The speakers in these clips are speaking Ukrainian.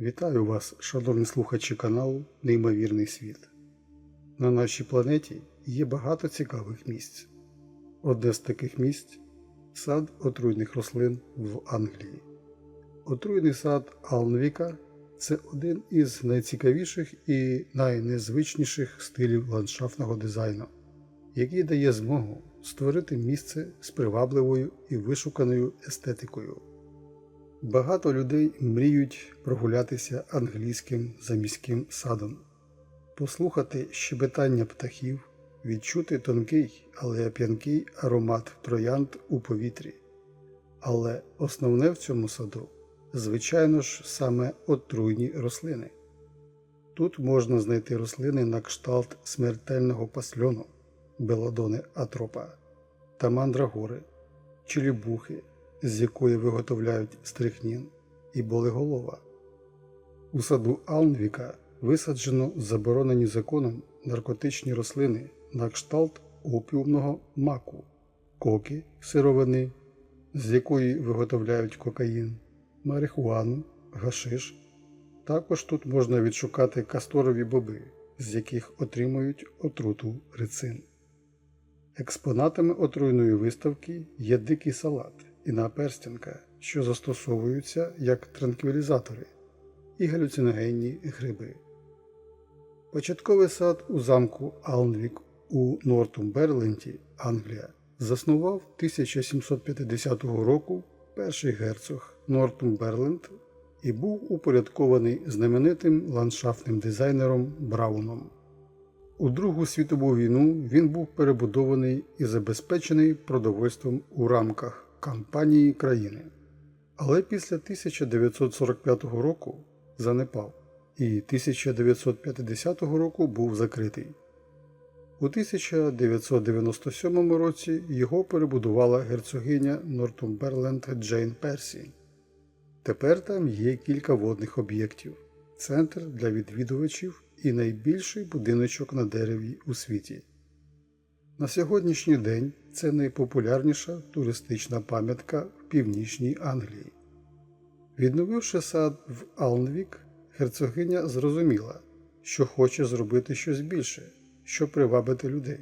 Вітаю вас, шановні слухачі каналу Неймовірний світ. На нашій планеті є багато цікавих місць. Одне з таких місць сад отруйних рослин в Англії. Отруйний сад Алнвіка це один із найцікавіших і найнезвичніших стилів ландшафтного дизайну, який дає змогу створити місце з привабливою і вишуканою естетикою. Багато людей мріють прогулятися англійським заміським садом, послухати щебетання птахів, відчути тонкий, але п'янкий аромат троянд у повітрі. Але основне в цьому саду, звичайно ж, саме отруйні рослини. Тут можна знайти рослини на кшталт смертельного пасльону, белодони атропа та мандрагори, челібухи з якої виготовляють стрихнін і болеголова. У саду Алнвіка висаджено заборонені законом наркотичні рослини на кшталт опіумного маку, коки сировини, з якої виготовляють кокаїн, марихуану, гашиш. Також тут можна відшукати касторові боби, з яких отримують отруту рицин. Експонатами отруйної виставки є дикий салат і наперстянка, що застосовуються як транквілізатори і галюциногенні гриби. Початковий сад у замку Алнвік у Нортумберленті, Англія, заснував 1750 року перший герцог Нортумберленд і був упорядкований знаменитим ландшафтним дизайнером Брауном. У Другу світову війну він був перебудований і забезпечений продовольством у рамках кампанії країни. Але після 1945 року занепав і 1950 року був закритий. У 1997 році його перебудувала герцогиня Нортумберленд Джейн Персі. Тепер там є кілька водних об'єктів, центр для відвідувачів і найбільший будиночок на дереві у світі. На сьогоднішній день це найпопулярніша туристична пам'ятка в північній Англії. Відновивши сад в Алнвік, герцогиня зрозуміла, що хоче зробити щось більше, щоб привабити людей.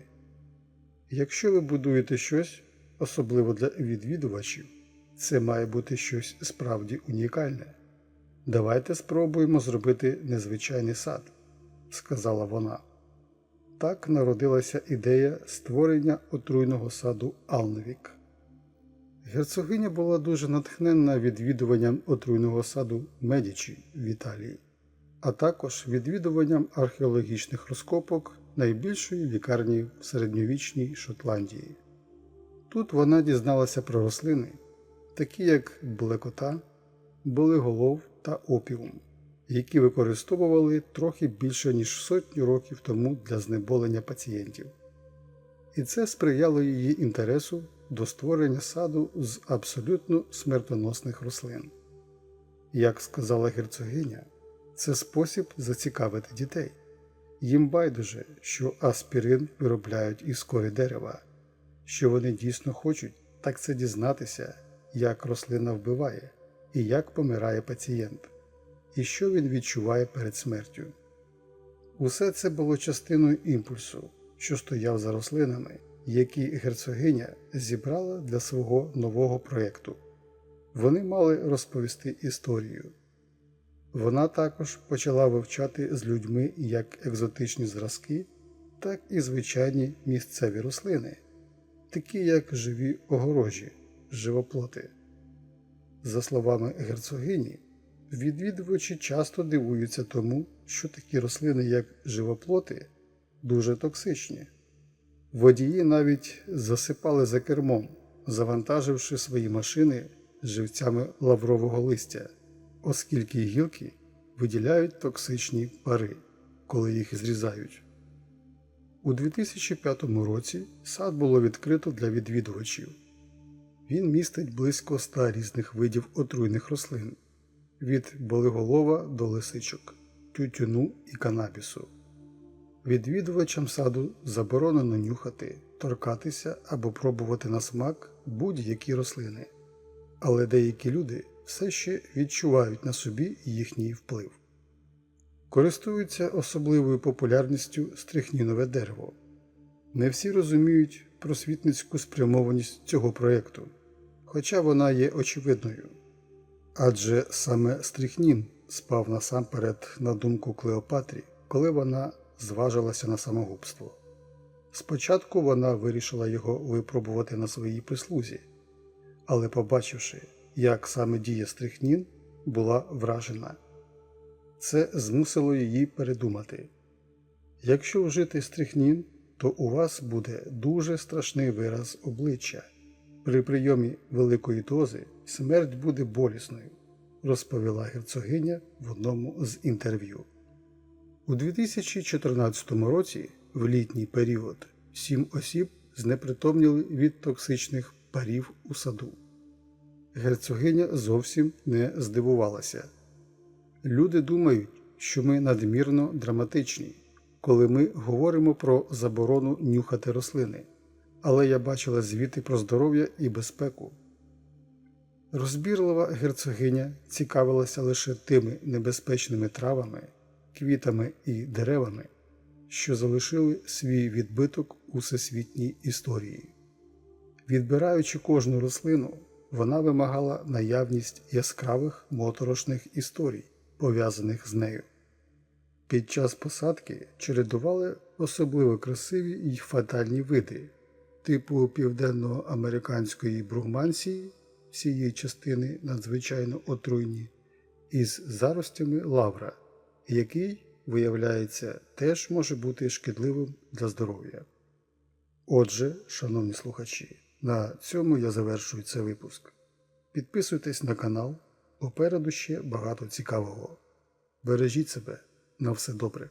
Якщо ви будуєте щось, особливо для відвідувачів, це має бути щось справді унікальне. Давайте спробуємо зробити незвичайний сад, сказала вона. Так народилася ідея створення отруйного саду Алнвік. Герцогиня була дуже натхненна відвідуванням отруйного саду Медічі в Італії, а також відвідуванням археологічних розкопок найбільшої лікарні в середньовічній Шотландії. Тут вона дізналася про рослини, такі як блекота, болеголов та опіум які використовували трохи більше ніж сотню років тому для знеболення пацієнтів. І це сприяло її інтересу до створення саду з абсолютно смертоносних рослин. Як сказала герцогиня, це спосіб зацікавити дітей. Їм байдуже, що аспірин виробляють із кори дерева, що вони дійсно хочуть, так це дізнатися, як рослина вбиває і як помирає пацієнт і що він відчуває перед смертю. Усе це було частиною імпульсу, що стояв за рослинами, які герцогиня зібрала для свого нового проєкту. Вони мали розповісти історію. Вона також почала вивчати з людьми як екзотичні зразки, так і звичайні місцеві рослини, такі як живі огорожі, живоплоти. За словами герцогині, Відвідувачі часто дивуються тому, що такі рослини, як живоплоти, дуже токсичні. Водії навіть засипали за кермом, завантаживши свої машини живцями лаврового листя, оскільки гілки виділяють токсичні пари, коли їх зрізають. У 2005 році сад було відкрито для відвідувачів. Він містить близько 100 різних видів отруйних рослин від болиголова до лисичок, тютюну і канабісу. Відвідувачам саду заборонено нюхати, торкатися або пробувати на смак будь-які рослини, але деякі люди все ще відчувають на собі їхній вплив. Користуються особливою популярністю стрихнінове дерево. Не всі розуміють просвітницьку спрямованість цього проєкту, хоча вона є очевидною. Адже саме стрихнін спав насамперед на думку Клеопатрі, коли вона зважилася на самогубство. Спочатку вона вирішила його випробувати на своїй прислузі, але, побачивши, як саме діє стрихнін, була вражена. Це змусило її передумати. Якщо вжити стрихнін, то у вас буде дуже страшний вираз обличчя. При прийомі великої дози смерть буде болісною, розповіла герцогиня в одному з інтерв'ю. У 2014 році, в літній період, сім осіб знепритомніли від токсичних парів у саду. Герцогиня зовсім не здивувалася. Люди думають, що ми надмірно драматичні, коли ми говоримо про заборону нюхати рослини, але я бачила звіти про здоров'я і безпеку. Розбірлива герцогиня цікавилася лише тими небезпечними травами, квітами і деревами, що залишили свій відбиток у всесвітній історії. Відбираючи кожну рослину, вона вимагала наявність яскравих моторошних історій, пов'язаних з нею. Під час посадки чередували особливо красиві й фатальні види, типу південноамериканської бругмансії, всієї частини надзвичайно отруйні, із заростями лавра, який, виявляється, теж може бути шкідливим для здоров'я. Отже, шановні слухачі, на цьому я завершую цей випуск. Підписуйтесь на канал, попереду ще багато цікавого. Бережіть себе, на все добре.